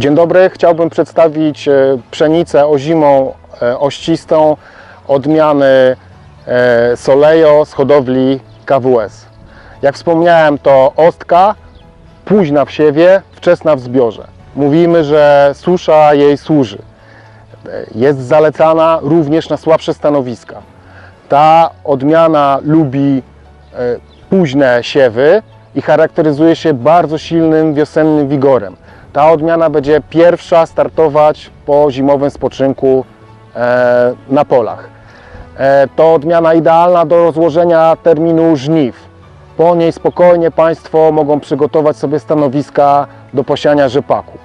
Dzień dobry, chciałbym przedstawić e, pszenicę ozimą e, ościstą odmiany e, Solejo z hodowli KWS. Jak wspomniałem, to ostka, późna w siewie, wczesna w zbiorze. Mówimy, że susza jej służy. Jest zalecana również na słabsze stanowiska. Ta odmiana lubi późne siewy i charakteryzuje się bardzo silnym wiosennym wigorem. Ta odmiana będzie pierwsza startować po zimowym spoczynku e, na polach. E, To odmiana idealna do rozłożenia terminu żniw. Po niej spokojnie Państwo mogą przygotować sobie stanowiska do posiania rzepaku.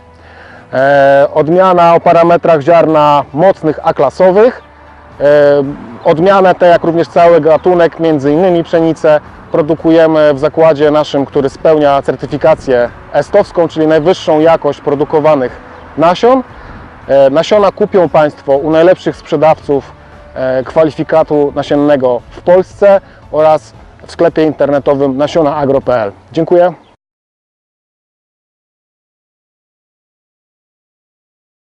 E, Odmiana o parametrach ziarna mocnych A-klasowych. E, Odmianę tę, jak również cały gatunek, między innymi pszenicę, produkujemy w zakładzie naszym, który spełnia certyfikację estowską, czyli najwyższą jakość produkowanych nasion. E, Nasiona kupią Państwo u najlepszych sprzedawców e, kwalifikatu nasiennego w Polsce oraz w sklepie internetowym nasionaagro.pl. Dziękuję.